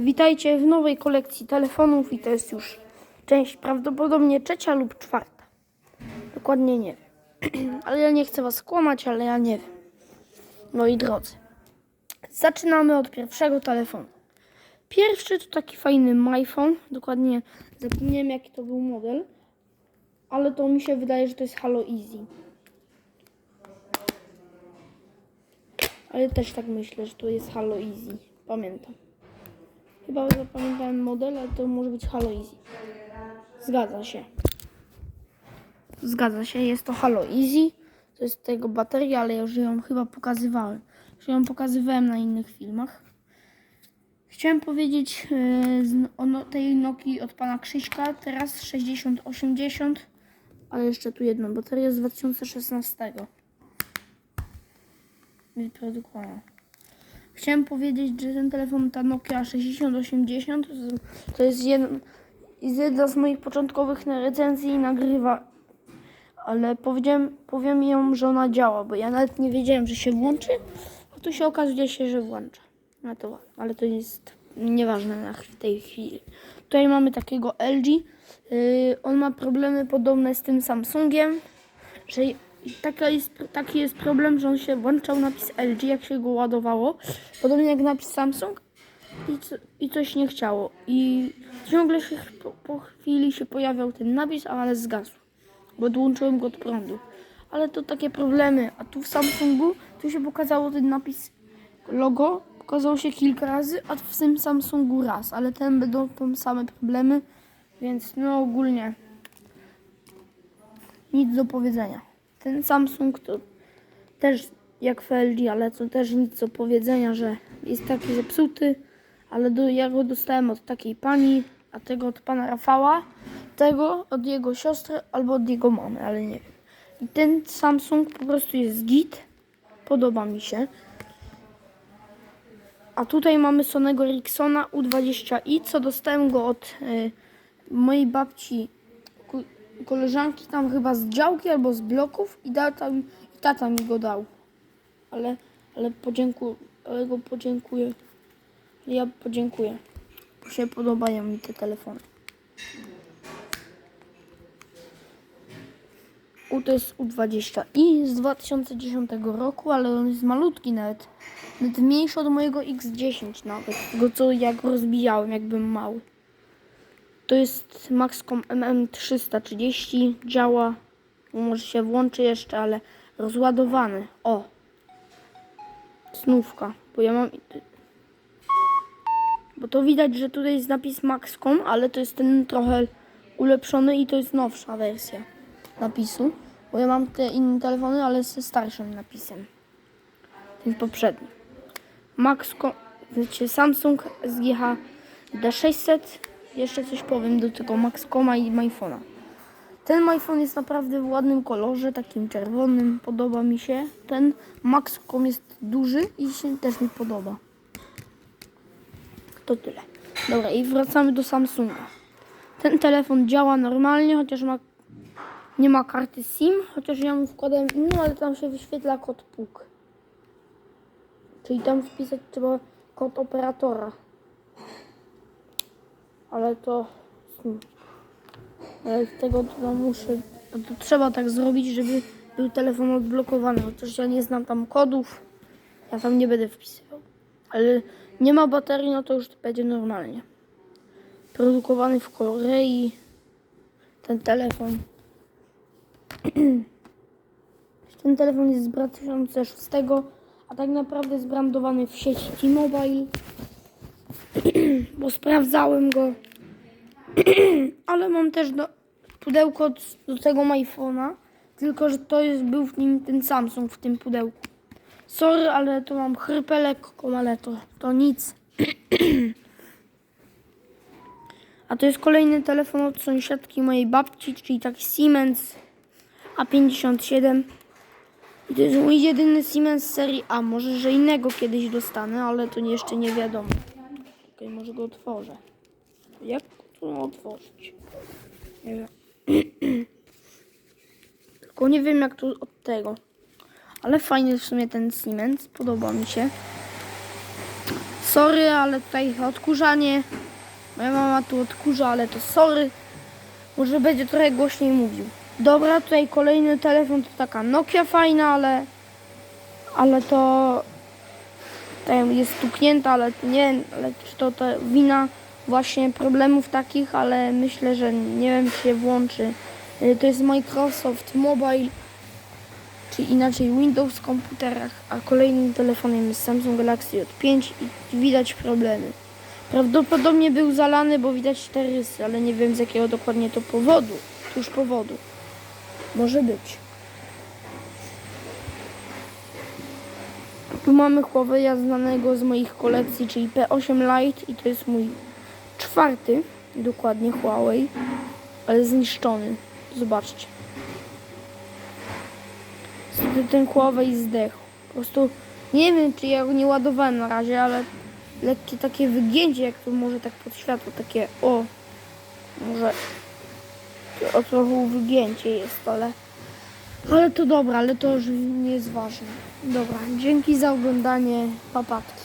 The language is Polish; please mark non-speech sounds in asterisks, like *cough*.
Witajcie w nowej kolekcji telefonów i to jest już część prawdopodobnie trzecia lub czwarta. Dokładnie nie wiem. *clears throat* ale ja nie chcę was kłamać, ale ja nie wiem. Moi drodzy. Zaczynamy od pierwszego telefonu. Pierwszy to taki fajny MyPhone. Dokładnie zapomniałem jaki to był model. Ale to mi się wydaje, że to jest Halo Easy. Ale też tak myślę, że to jest Halo Easy. Pamiętam. Chyba zapamiętałem model, ale to może być Halo Easy. Zgadza się. Zgadza się, jest to Halo Easy. To jest tego bateria, ale już ją chyba pokazywałem. Już ją pokazywałem na innych filmach. Chciałem powiedzieć z- o no, tej Nokii od pana Krzyśka. Teraz 6080, ale jeszcze tu jedną baterię z 2016. Wyprodukowana. Chciałem powiedzieć, że ten telefon, ta Nokia 6080, to jest- jedna, z moich początkowych recenzji i nagrywa. Ale powiedziałem, powiem ją, że ona działa, bo ja nawet nie wiedziałem, że się włączy, a tu się okazuje się, że włącza. No to, ale to jest nieważne na tej chwili. Tutaj mamy takiego LG. Yy, on ma problemy podobne z tym Samsungiem, że taka jest, taki jest problem, że on się włączał napis LG, jak się go ładowało. Podobnie jak napis Samsung i, co, i coś nie chciało. I ciągle się po, po chwili się pojawiał ten napis, ale zgasł, bo odłączyłem go od prądu. Ale to takie problemy. A tu w Samsungu tu się pokazało ten napis logo, pokazało się kilka razy, a w tym Samsungu raz. Ale ten będą tam same problemy, więc no ogólnie nic do powiedzenia. Ten Samsung to też jak LG, ale to też nic do powiedzenia, że jest taki zepsuty, ale do, ja go dostałem od takiej pani, a tego od pana Rafała, tego od jego siostry albo od jego mamy, ale nie wiem. I ten Samsung po prostu jest git, podoba mi się. A tutaj mamy Sonego Ericssona U20i, co dostałem go od y, mojej babci koleżanki tam chyba z działki albo z bloków i tata, i tata mi go dał. Ale, ale podziękuję, ale go podziękuję. Ja podziękuję. Bo się podobają mi te telefony. U to jest U20i z 2010 roku, ale on jest malutki nawet. Nawet mniejszy od mojego X10 nawet. Tego co jak rozbijałem, jakbym mały. To jest Maxcom MM330, działa, może się włączy jeszcze, ale rozładowany. O! Snówka, bo ja mam... Bo to widać, że tutaj jest napis Maxcom, ale to jest ten trochę ulepszony i to jest nowsza wersja napisu. Bo ja mam te inne telefony, ale ze starszym napisem. Ten poprzedni. Maxcom, znaczy Samsung SGH D600. Jeszcze coś powiem do tego Maxcoma i MyPhone'a. Ten MyPhone jest naprawdę w ładnym kolorze, takim czerwonym, podoba mi się. Ten Maxcom jest duży i się też mi podoba. To tyle. Dobra, i wracamy do Samsunga. Ten telefon działa normalnie, chociaż ma, nie ma karty SIM, chociaż ja mu wkładałem inną, ale tam się wyświetla kod PUK. Czyli tam wpisać trzeba kod operatora. Ale to... Ale z tego to muszę... no To trzeba tak zrobić, żeby był telefon odblokowany. Chociaż ja nie znam tam kodów. Ja tam nie będę wpisywał. Ale nie ma baterii, no to już to będzie normalnie. Produkowany w Korei. Ten telefon. *clears throat* Ten telefon jest z 2006, a tak naprawdę jest brandowany w sieci T-Mobile. *clears throat* Bo sprawdzałem go. *clears throat* Ale mam też do, pudełko do, tego iPhone'a. Tylko, że to jest, był w nim ten Samsung w tym pudełku. Sorry, ale to mam chrypę lekką, ale to, to nic. *clears throat* A to jest kolejny telefon od sąsiadki mojej babci, czyli taki Siemens A57. I to jest mój jedyny Siemens serii A. Może, że innego kiedyś dostanę, ale to jeszcze nie wiadomo. Okej, może go otworzę. Jak to otworzyć? Nie wiem. *clears throat* Tylko nie wiem jak tu od tego. Ale fajny w sumie ten Siemens, podoba mi się. sorry, ale tutaj odkurzanie. Moja mama tu odkurza, ale to sorry. Może będzie trochę głośniej mówił. Dobra, tutaj kolejny telefon to taka Nokia fajna, ale ale to jest stuknięta, ale nie, ale czy to, to wina właśnie problemów takich, ale myślę, że nie wiem, czy się włączy. Y, To jest Microsoft Mobile, czy inaczej Windows w komputerach, a kolejnym telefonem jest Samsung Galaxy J5 i widać problemy. Prawdopodobnie był zalany, bo widać te rysy, ale nie wiem z jakiego dokładnie to powodu. Tuż powodu. Może być. Tu mamy Huawei znanego z moich kolekcji, czyli P8 Lite i to jest mój czwarty, dokładnie Huawei, ale zniszczony. Zobaczcie. Ten Huawei zdechł. Po prostu nie wiem, czy ja go nie ładowałem na razie, ale lekkie takie wygięcie, jak to może tak pod światło, takie o, może o trochę wygięcie jest, ale ale to dobra, ale to już nie jest ważne. Dobra, dzięki za oglądanie, papatki.